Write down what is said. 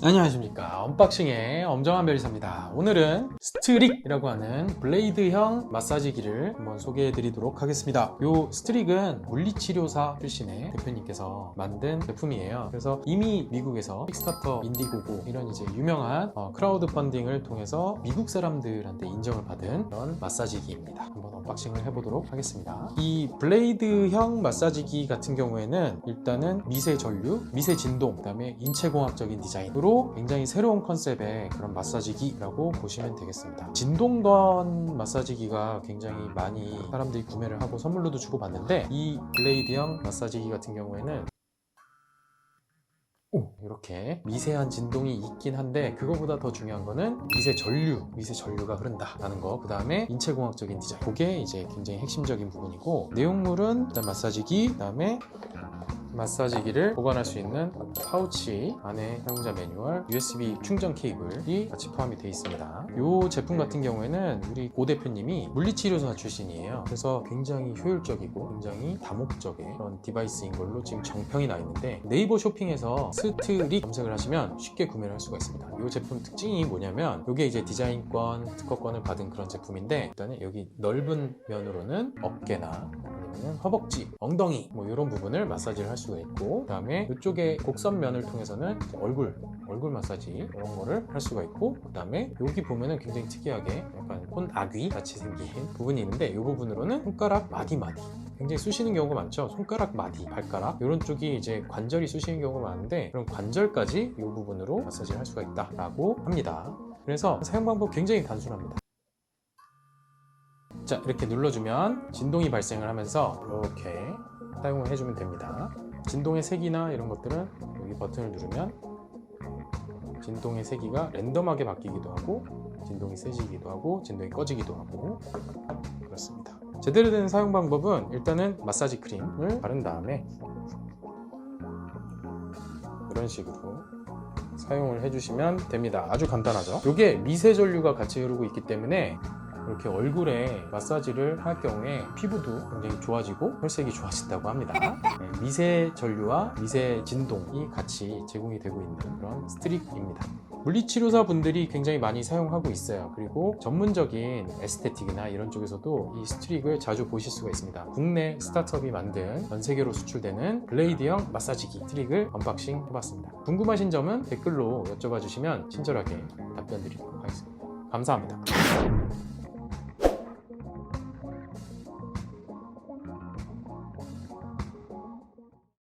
안녕하십니까. 언박싱의 엄정한 벨리사입니다. 오늘은 스트릭이라고 하는 블레이드형 마사지기를 한번 소개해 드리도록 하겠습니다. 요 스트릭은 물리치료사 출신의 대표님께서 만든 제품이에요. 그래서 이미 미국에서 킥스타터 인디고고 이런 이제 유명한 어, 크라우드 펀딩을 통해서 미국 사람들한테 인정을 받은 그런 마사지기입니다. 한번 언박싱을 해보도록 하겠습니다. 이 블레이드형 마사지기 같은 경우에는 일단은 미세 전류, 미세 진동, 그 다음에 인체공학적인 디자인으로 굉장히 새로운 컨셉의 그런 마사지기라고 보시면 되겠습니다. 진동건 마사지기가 굉장히 많이 사람들이 구매를 하고 선물로도 주고 받는데 이 블레이드형 마사지기 같은 경우에는 오, 이렇게 미세한 진동이 있긴 한데 그거보다 더 중요한 거는 미세 전류, 미세 전류가 흐른다라는 거. 그 다음에 인체공학적인 디자인. 그게 이제 굉장히 핵심적인 부분이고 내용물은 일단 마사지기, 그 다음에 마사지기를 보관할 수 있는 파우치 안에 사용자 매뉴얼, USB 충전 케이블이 같이 포함이 되어 있습니다. 이 제품 같은 경우에는 우리 고 대표님이 물리치료사 출신이에요. 그래서 굉장히 효율적이고 굉장히 다목적인 그런 디바이스인 걸로 지금 정평이 나 있는데 네이버 쇼핑에서 스트릭 검색을 하시면 쉽게 구매를 할 수가 있습니다. 이 제품 특징이 뭐냐면 이게 이제 디자인권, 특허권을 받은 그런 제품인데 일단은 여기 넓은 면으로는 어깨나 아니면 허벅지, 엉덩이 뭐 이런 부분을 마사지를 할 수가 있고 그다음에 이쪽에 곡선면을 통해서는 얼굴, 얼굴 마사지 이런 거를 할 수가 있고 그다음에 여기 보면은 굉장히 특이하게 약간 콘아귀 같이 생긴 부분이 있는데 이 부분으로는 손가락 마디마디 굉장히 쑤시는 경우가 많죠. 손가락 마디, 발가락 이런 쪽이 이제 관절이 쑤시는 경우가 많은데 그런 관절까지 이 부분으로 마사지를 할 수가 있다라고 합니다. 그래서 사용 방법 굉장히 단순합니다. 자 이렇게 눌러주면 진동이 발생을 하면서 이렇게 사용을 해주면 됩니다. 진동의 색이나 이런 것들은 여기 버튼을 누르면 진동의 세기가 랜덤하게 바뀌기도 하고 진동이 세지기도 하고 진동이 꺼지기도 하고 그렇습니다. 제대로 된 사용 방법은 일단은 마사지 크림을 바른 다음에 이런 식으로 사용을 해주시면 됩니다. 아주 간단하죠. 이게 미세 전류가 같이 흐르고 있기 때문에 이렇게 얼굴에 마사지를 할 경우에 피부도 굉장히 좋아지고 혈색이 좋아진다고 합니다. 네, 미세 전류와 미세 진동이 같이 제공이 되고 있는 그런 스트릭입니다. 물리치료사 분들이 굉장히 많이 사용하고 있어요. 그리고 전문적인 에스테틱이나 이런 쪽에서도 이 스트릭을 자주 보실 수가 있습니다. 국내 스타트업이 만든 전 세계로 수출되는 블레이드형 마사지기 스트릭을 언박싱 해봤습니다. 궁금하신 점은 댓글로 여쭤봐 주시면 친절하게 답변 드리도록 하겠습니다. 감사합니다.